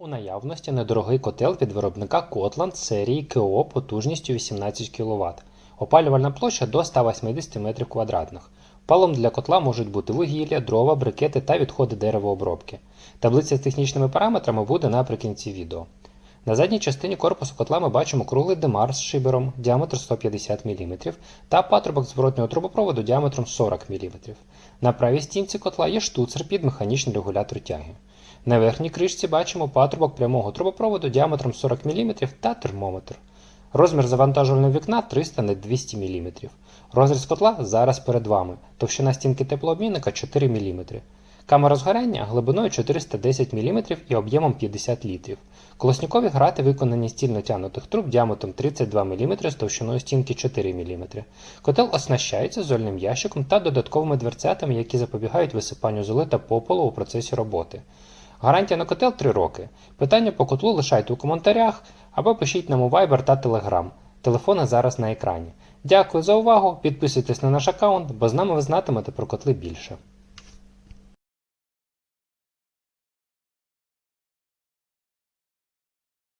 У наявності недорогий котел від виробника Kotland серії КО потужністю 18 кВт. Опалювальна площа до 180 м2. Палом для котла можуть бути вугілля, дрова, брикети та відходи деревообробки. Таблиця з технічними параметрами буде наприкінці відео. На задній частині корпусу котла ми бачимо круглий димар з шибером діаметр 150 мм та патрубок зворотнього трубопроводу діаметром 40 мм. На правій стінці котла є штуцер під механічний регулятор тяги. На верхній кришці бачимо патрубок прямого трубопроводу діаметром 40 мм та термометр. Розмір завантажувального вікна 300 на 200 мм. Розріз котла зараз перед вами. Товщина стінки теплообмінника 4 мм. Камера згоряння глибиною 410 мм і об'ємом 50 літрів. Колоснікові грати виконані з стільно тягнутих труб діаметром 32 мм з товщиною стінки 4 мм. Котел оснащається зольним ящиком та додатковими дверцятами, які запобігають висипанню золи та попелу у процесі роботи. Гарантія на котел 3 роки. Питання по котлу лишайте у коментарях або пишіть нам у Viber та Telegram. Телефони зараз на екрані. Дякую за увагу. Підписуйтесь на наш аккаунт, бо з нами ви знатимете про котли більше.